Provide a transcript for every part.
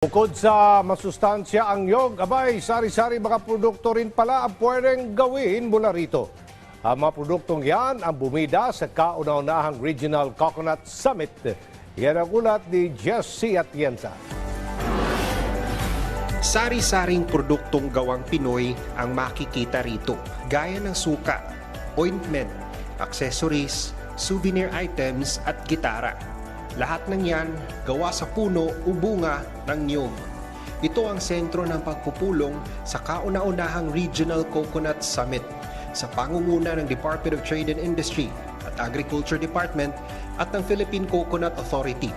Bukod sa masustansya ang yog, abay, sari-sari mga produkto rin pala ang pwedeng gawin mula rito. Ang mga produktong yan ang bumida sa kauna-unahang Regional Coconut Summit. Yan ang ulat ni Jesse Atienza. Sari-saring produktong gawang Pinoy ang makikita rito, gaya ng suka, ointment, accessories, souvenir items at gitara. Lahat ng yan gawa sa puno o bunga ng niyog. Ito ang sentro ng pagpupulong sa kauna-unahang Regional Coconut Summit sa pangunguna ng Department of Trade and Industry at Agriculture Department at ng Philippine Coconut Authority.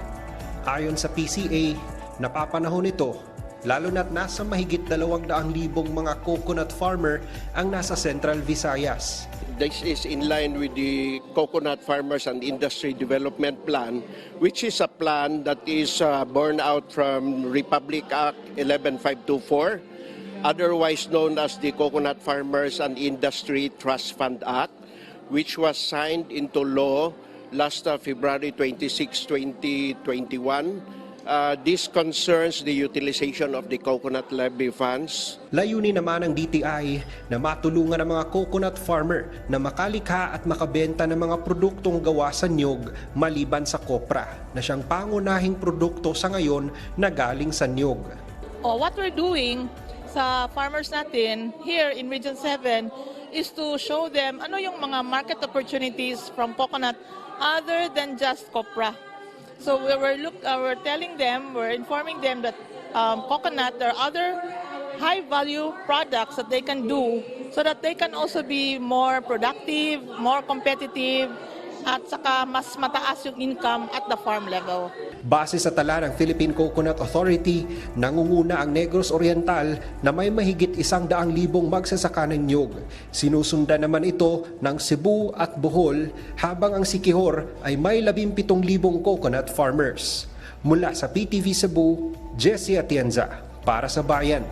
Ayon sa PCA, napapanahon ito lalo na't nasa mahigit 200,000 mga coconut farmer ang nasa Central Visayas. This is in line with the Coconut Farmers and Industry Development Plan, which is a plan that is uh, born out from Republic Act 11524, otherwise known as the Coconut Farmers and Industry Trust Fund Act, which was signed into law last uh, February 26, 2021. Uh, this concerns the utilization of the coconut levy funds Layunin naman ng DTI na matulungan ang mga coconut farmer na makalikha at makabenta ng mga produktong gawa sa niyog maliban sa kopra na siyang pangunahing produkto sa ngayon na galing sa niyog. Oh, what we're doing sa farmers natin here in Region 7 is to show them ano yung mga market opportunities from coconut other than just copra. So we were look uh, we're telling them, we're informing them that um, coconut there are other high value products that they can do so that they can also be more productive, more competitive at saka mas mataas yung income at the farm level. Base sa tala ng Philippine Coconut Authority, nangunguna ang Negros Oriental na may mahigit isang daang libong magsasaka ng nyog. Sinusundan naman ito ng Cebu at Bohol habang ang Sikihor ay may labimpitong libong coconut farmers. Mula sa PTV Cebu, Jesse Atienza para sa Bayan.